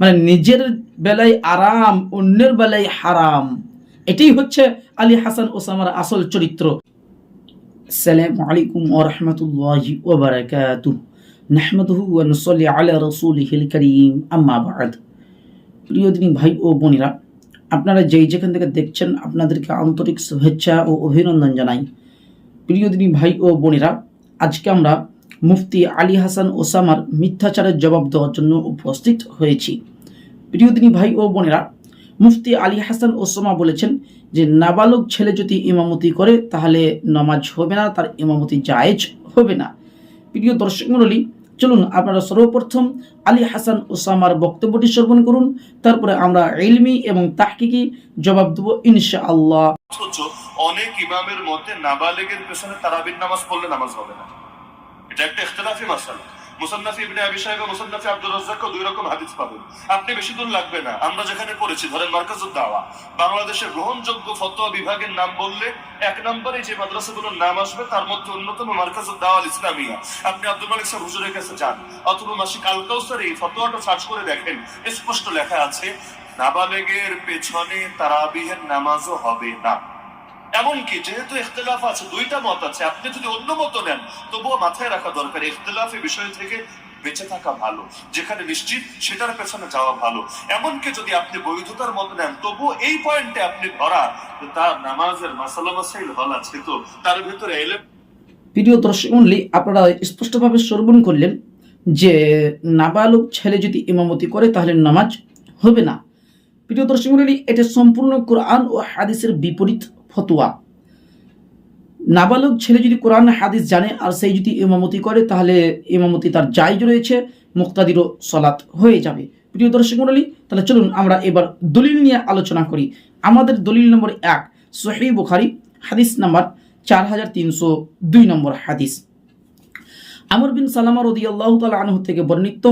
মানে নিজের বেলায় আরাম, অন্যের বেলায় হারাম। এটাই হচ্ছে আলী হাসান ওসামার আসল চরিত্র। আসসালামু আলাইকুম ওয়া রাহমাতুল্লাহি ওয়া বারাকাতুহু। নাহমাদুহু ওয়া নুসাল্লি আলা রাসূলিহিল কারীম। আম্মা বা'দ। প্রিয় দিনী ভাই ও বোনেরা, আপনারা যেই যেখান থেকে দেখছেন, আপনাদেরকে আন্তরিক শুভেচ্ছা ও অভিনন্দন জানাই। প্রিয় দিনী ভাই ও বোনেরা, আজকে আমরা মুফতি আলী হাসান ওসামার মিথ্যাচারের জবাব দেওয়ার জন্য উপস্থিত হয়েছি। প্রিয় দিনী ভাই ও বোনেরা, মুফতি আলী হাসান ওসামা বলেছেন যে, নাবালক ছেলে যদি ইমামতি করে, তাহলে নামাজ হবে না, তার ইমামতি জায়েজ হবে না। প্রিয় দর্শক মণ্ডলী, চলুন আপনারা সর্বপ্রথম আলী হাসান ওসামার বক্তব্যটি শ্রবণ করুন, তারপরে আমরা ইলমি এবং তাহকিকি জবাব দেবো ইনশা আল্লাহ অনেক ইমামের মধ্যে নাবালেগের পেছনে তারাবির নামাজ পড়লে নামাজ হবে না। এটা একটা ইখতিলাফি মাসালা। মুসান্নাফি ইবনে আবি সাহেব মুসান্নাফি আব্দুর রাজ্জাক দুই রকম হাদিস পাবেন। আপনি বেশি দূর লাগবে না। আমরা যেখানে পড়েছি, ধরেন দাওয়া। গ্রহণযোগ্য ফতোয়া বিভাগের নাম বললে এক নম্বরে যে মাদ্রাসাগুলোর নাম আসবে, তার মধ্যে অন্যতম মার্কাজুদ দাওয়াল ইসলামিয়া। আপনি আব্দুল মালিক সাহেব হুজুরের কাছে যান, অথবা মাসিক আল কাউসার এই ফতোয়াটা সার্চ করে দেখেন। স্পষ্ট লেখা আছে, নাবালেগের পেছনে তারাবিহের নামাজও হবে না। এমনকি যেহেতু ইখতিলাফ আছে, দুইটা মত আছে। আপনি যদি অন্য মত নেন, তবুও মাথায় রাখা দরকার, ইখতিলাফি বিষয় থেকে বেঁচে থাকা ভালো, যেখানে নিশ্চিত সেটার পেছনে যাওয়া ভালো। এমনকি যদি আপনি বৈধতার মত নেন, তবুও এই পয়েন্টে আপনি ধরা তার নামাজের মাসালা মাসাইল হল আছে তো, তার ভিতরে এলে প্রিয় দর্শক মণ্ডলী, আপনারা স্পষ্টভাবে শ্রবণ করলেন যে, নাবালক ছেলে যদি ইমামতি করে, তাহলে নামাজ হবে না। প্রিয় দর্শক মণ্ডলী, এটা সম্পূর্ণ কোরআন ও হাদিসের বিপরীত। ফতোয়া। নাবালক ছেলে যদি কোরআন, হাদিস জানে আর সেই যদি ইমামতি করে, তাহলে ইমামতি তার জায়জ রয়েছে, মুক্তাদিরও সলাৎ হয়ে যাবে। প্রিয় দর্শক মণ্ডলী, তাহলে চলুন আমরা এবার দলিল নিয়ে আলোচনা করি। আমাদের দলিল নম্বর এক সোহেই বুখারি, হাদিস নাম্বার চার হাজার তিনশো দুই নম্বর হাদিস। আমর বিন সালামা রাদিয়াল্লাহু তাআলা আনহু থেকে বর্ণিত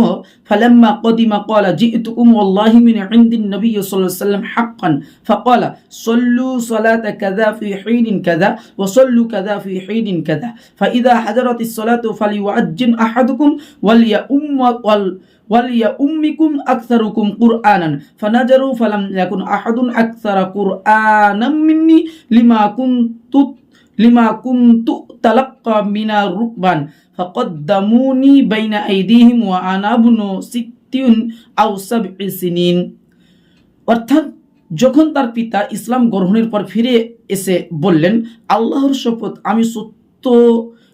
ফালাম্মা কদিমা ক্বালা জিতুকুম ওয়াল্লাহি মিন ইনদিন নবী সাল্লাল্লাহু আলাইহি ওয়াসাল্লাম হাক্কান ফাক্বালা সাল্লু সালাতা কাযা ফি হিনিন কাযা ওয়া সাল্লু কাযা ফি হিনিন কাযা ফাইদা হাজারাতিস সালাতু ফালিউআজ্জিন আহাদুকুম ওয়ালিয়াউম ওয়াল وليؤمكم أكثركم قرآنا فنجروا فلم يكن أحد أكثر قرآنا مني لما كنت لما লিমা কুন্তু তালাক্কা মিনা রুকবান। ফাকদ্দামুনি বাইনা আইদিহিম ওয়া আনাবুনো সিত্তিউন আও সাবইসিনিন অর্থাৎ যখন তার পিতা ইসলাম গ্রহণের পর ফিরে এসে বললেন, আল্লাহর শপথ আমি সত্য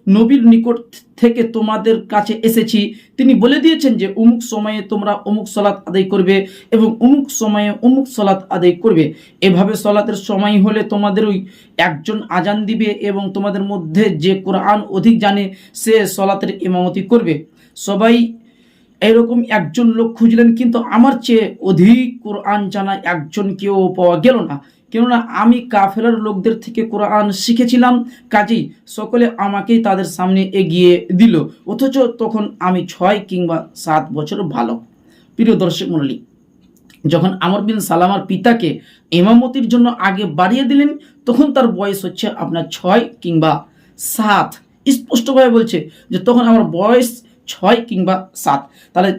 নবীর নিকট থেকে তোমাদের কাছে এসেছি। তিনি বলে দিয়েছেন যে, অমুক সময়ে তোমরা অমুক সলাৎ আদায় করবে এবং অমুক সময়ে অমুক সলাৎ আদায় করবে। এভাবে সলাতের সময় হলে তোমাদের ওই একজন আজান দিবে এবং তোমাদের মধ্যে যে কোরআন অধিক জানে, সে সলাতের ইমামতি করবে। সবাই এরকম একজন লোক খুঁজলেন, কিন্তু আমার চেয়ে অধিক কোরআন জানা একজন কেউ পাওয়া গেল না। কেননা আমি কাফেলার লোকদের থেকে কোরআন শিখেছিলাম, কাজেই সকলে আমাকেই তাদের সামনে এগিয়ে দিল। অথচ তখন আমি ছয় কিংবা সাত বছর ভালো। প্রিয় দর্শক মণ্ডলী, যখন আমর বিন সালামার পিতাকে ইমামতির জন্য আগে বাড়িয়ে দিলেন, তখন তার বয়স হচ্ছে আপনার ছয় কিংবা সাত। স্পষ্টভাবে বলছে যে তখন আমার বয়স ছয় কিংবা সাত। তাহলে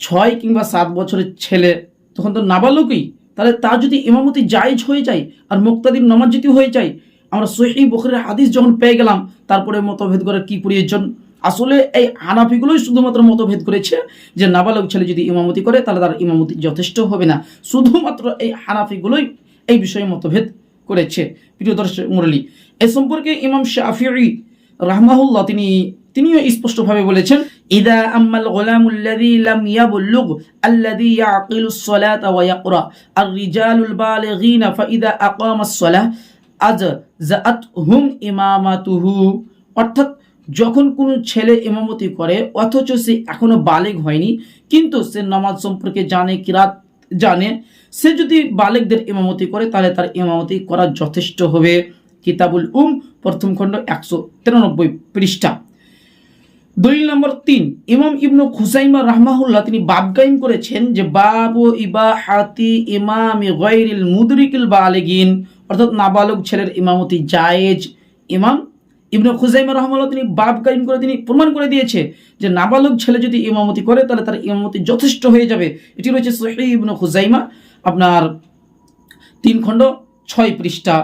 ছয় কিংবা সাত বছরের ছেলে তখন তো নাবালকই। তাহলে তার যদি ইমামতি জায়েজ হয়ে যায় আর মুক্তাদির নামাজ যদি হয়ে যায়, আমরা সহি বখরের হাদিস যখন পেয়ে গেলাম, তারপরে মতভেদ করার কি প্রয়োজন? আসলে এই হানাফিগুলোই শুধুমাত্র মতভেদ করেছে যে নাবালক ছেলে যদি ইমামতি করে, তাহলে তার ইমামতি যথেষ্ট হবে না। শুধুমাত্র এই হানাফিগুলোই এই বিষয়ে মতভেদ করেছে। প্রিয় দর্শক, মুরলী, এ সম্পর্কে ইমাম শাফিঈ রাহমাহুল্লাহ তিনি তিনিও স্পষ্টভাবে বলেছেন, ইদা আম্মাল গোলামুল্লাযী লাম ইয়াবলুগ আল্লাযী ইয়াকিলুস সালাতা ওয়া ইয়াকরা আর রিজালুল বালিগিনা ফাইদা আকামাস সালাহ আজজাআতহুম ইমামাতুহু। অর্থাৎ যখন কোনো ছেলে ইমামতি করে, অথচ সে এখনও বালেগ হয়নি, কিন্তু সে নামাজ সম্পর্কে জানে, কিরাত জানে, সে যদি বালেকদের ইমামতি করে, তাহলে তার ইমামতি করা যথেষ্ট হবে। কিতাবুল উম, প্রথম খণ্ড একশো তিরানব্বই পৃষ্ঠা। দলিল নম্বর তিন, ইমাম ইবনু খুসাইমা রাহমাহুল্লাহ তিনি বাব কায়েম করেছেন যে বাবু ইবা হাতি ইমাম গৈরিল মুদরিকিল বালেগিন, অর্থাৎ নাবালক ছেলের ইমামতি জায়েজ। ইমাম ইবনে খুজাইমা রহমাল্লাহ তিনি বাব কায়েম করে তিনি প্রমাণ করে দিয়েছে যে নাবালক ছেলে যদি ইমামতি করে তাহলে তার ইমামতি যথেষ্ট হয়ে যাবে। এটি রয়েছে সহি ইবনে খুজাইমা আপনার তিন খণ্ড ছয় পৃষ্ঠা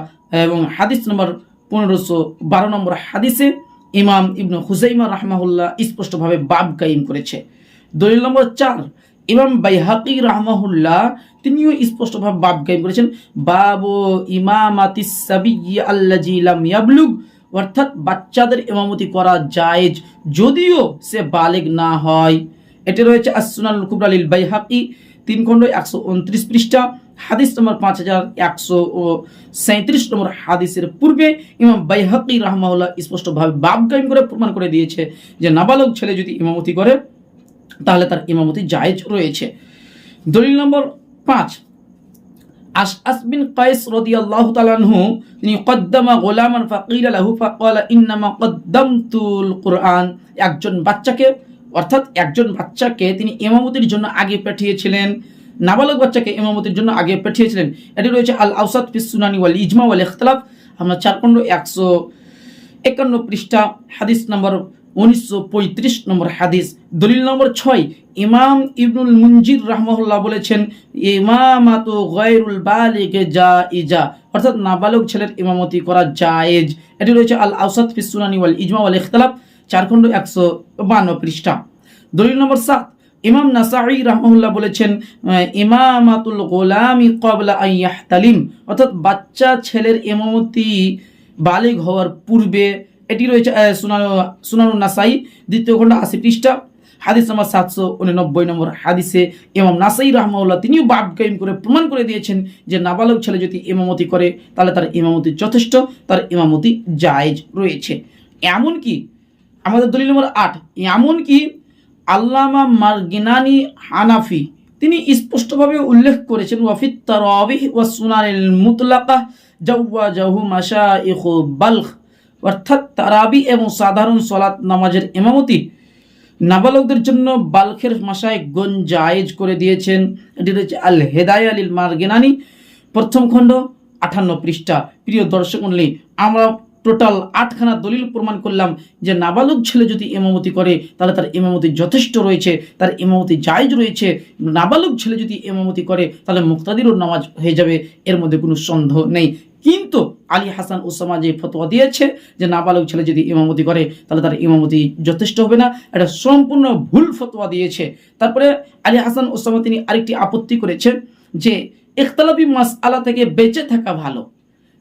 এবং হাদিস নম্বর পনেরোশো বারো নম্বর হাদিসে। ইমাম ইবনু হুসাইমা রাহমাহুল্লাহ স্পষ্টভাবে বাব কায়েম করেছে। দলিল নম্বর চার, ইমাম বাইহাকি রাহমাহুল্লাহ তিনিও স্পষ্টভাবে বাব কায়েম করেছেন। বাবু ইয়াবলুগ, অর্থাৎ বাচ্চাদের ইমামতি করা জায়েজ যদিও সে বালেগ না হয়। এটি রয়েছে আসুনাল কুবরালিল বাইহাকি, তিন খণ্ড একশো উনত্রিশ পৃষ্ঠা। হাদিস নম্বর পাঁচ হাজার একশো ও সাঁত্রিশ নম্বর হাদিসের পূর্বে ইমাম বাইহাকি রাহমাউল্লাহ স্পষ্টভাবে বাব কায়েম করে প্রমাণ করে দিয়েছে যে নাবালক ছেলে যদি ইমামতি করে, তাহলে তার ইমামতি জায়েজ রয়েছে। দলিল নম্বর পাঁচ, আশআস বিন কাইস রাদিয়াল্লাহু তাআলা আনহু, তিনি কদ্দামা গোলামান ফাকিলা লাহু ফাকালা ইন্নামা কদ্দামতুল কুরআন, একজন বাচ্চাকে, অর্থাৎ একজন বাচ্চাকে তিনি ইমামতির জন্য আগে পাঠিয়েছিলেন। নাবালক বাচ্চাকে ইমামতির জন্য আগে পাঠিয়েছিলেন। এটি রয়েছে আল আউসাদ ফিস সুনানি ওয়াল ইজমা ওয়াল ইখতিলাফ, আমরা চার খণ্ড একশো একান্ন পৃষ্ঠা, হাদিস নম্বর উনিশশো পঁয়ত্রিশ নম্বর হাদিস। দলিল নম্বর ছয়, ইমাম ইবনুল মুনজির রহমহুল্লাহ বলেছেন, ইমামাত গয়রুল বালিগে যা ইজা অর্থাৎ নাবালক ছেলের ইমামতি করা জায়েজ। এটি রয়েছে আল আউসাদ ফিস সুনানি ওয়াল ইজমা ওয়াল ইখতিলাফ, চার খণ্ড একশো বান্ন পৃষ্ঠা। দলিল নম্বর সাত ইমাম নাসাই রহমুল্লাহ বলেছেন ইমামাতুল গোলামি কবলা আইয়াহ তালিম অর্থাৎ বাচ্চা ছেলের ইমামতি বালিগ হওয়ার পূর্বে, এটি রয়েছে সুনানো, সুনানু নাসাই দ্বিতীয় খণ্ড আশি পৃষ্ঠা, হাদিস নম্বর সাতশো উননব্বই নম্বর হাদিসে ইমাম নাসাই রহমাউল্লাহ তিনিও বাব কায়েম করে প্রমাণ করে দিয়েছেন যে নাবালক ছেলে যদি ইমামতি করে, তাহলে তার ইমামতি যথেষ্ট, তার ইমামতি জায়েজ রয়েছে। এমনকি, আমাদের দলিল নম্বর আট, এমনকি আল্লামা মার্গিনানি হানাফি। তিনি স্পষ্টভাবে উল্লেখ করেছেন, ওয়াফিত তারাবিহ ওয়া সুনানিল মুতলাকা জাওয়াজাহু মাশাইখু বালখ। অর্থাৎ তারাবি এবং সাধারণ সলাত নামাজের ইমামতি নাবালকদের জন্য বালখের মাসায় গঞ্জায়েজ করে দিয়েছেন। এটি রয়েছে আল হেদায় আলিল মার্গিনানি প্রথম খণ্ড আঠান্ন পৃষ্ঠা। প্রিয় দর্শক আমরা টোটাল আটখানা দলিল প্রমাণ করলাম যে নাবালক ছেলে যদি ইমামতি করে, তাহলে তার ইমামতি যথেষ্ট রয়েছে, তার ইমামতি জায়জ রয়েছে। নাবালক ছেলে যদি ইমামতি করে, তাহলে মুক্তাদিরও নামাজ হয়ে যাবে, এর মধ্যে কোনো সন্দেহ নেই। কিন্তু আলী হাসান ওসামা যে ফতোয়া দিয়েছে যে নাবালক ছেলে যদি ইমামতি করে, তাহলে তার ইমামতি যথেষ্ট হবে না, এটা সম্পূর্ণ ভুল ফতোয়া দিয়েছে। তারপরে আলী হাসান ওসামা তিনি আরেকটি আপত্তি করেছেন যে ইখতলাফি মাস আলা থেকে বেঁচে থাকা ভালো।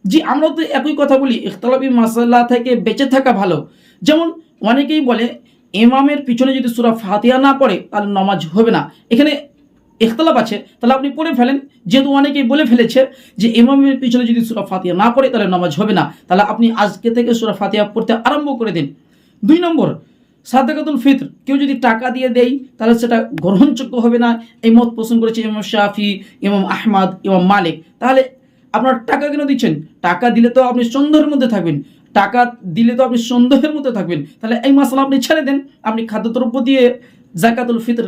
জি আমরা তো একই কথা বলি, ইখতলাফি মাসাল্লা থেকে বেঁচে থাকা ভালো। যেমন অনেকেই বলে, ইমামের পিছনে যদি সুরা ফাতিহা না পড়ে, তাহলে নামাজ হবে না। এখানে ইখতলাফ আছে, তাহলে আপনি পড়ে ফেলেন। যেহেতু অনেকেই বলে ফেলেছে যে, ইমামের পিছনে যদি সুরা ফাতিয়া না পড়ে, তাহলে নামাজ হবে না। তাহলে আপনি আজকে থেকে সুরা ফাতিয়া পড়তে আরম্ভ করে দিন। দুই নম্বর, সাদাকাতুল ফিত্র। কেউ যদি টাকা দিয়ে দেয়, তাহলে সেটা গ্রহণযোগ্য হবে না। এই মত পোষণ করেছে ইমাম শাফি, ইমাম আহমাদ, ইমাম মালিক। তাহলে আপনার টাকা কেন দিচ্ছেন? টাকা দিলে তো আপনি সন্দেহের মধ্যে থাকবেন। টাকা দিলে তো আপনি সন্দেহের মধ্যে থাকবেন। তাহলে এই মশলা আপনি ছেড়ে দেন, আপনি খাদ্যদ্রব্য দিয়ে জাকাতুল ফিতর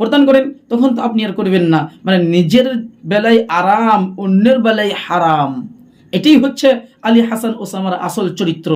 প্রদান করেন, তখন তো আপনি আর করবেন না। মানে নিজের বেলায় আরাম, অন্যের বেলায় হারাম। এটাই হচ্ছে আলী হাসান ওসামার আসল চরিত্র।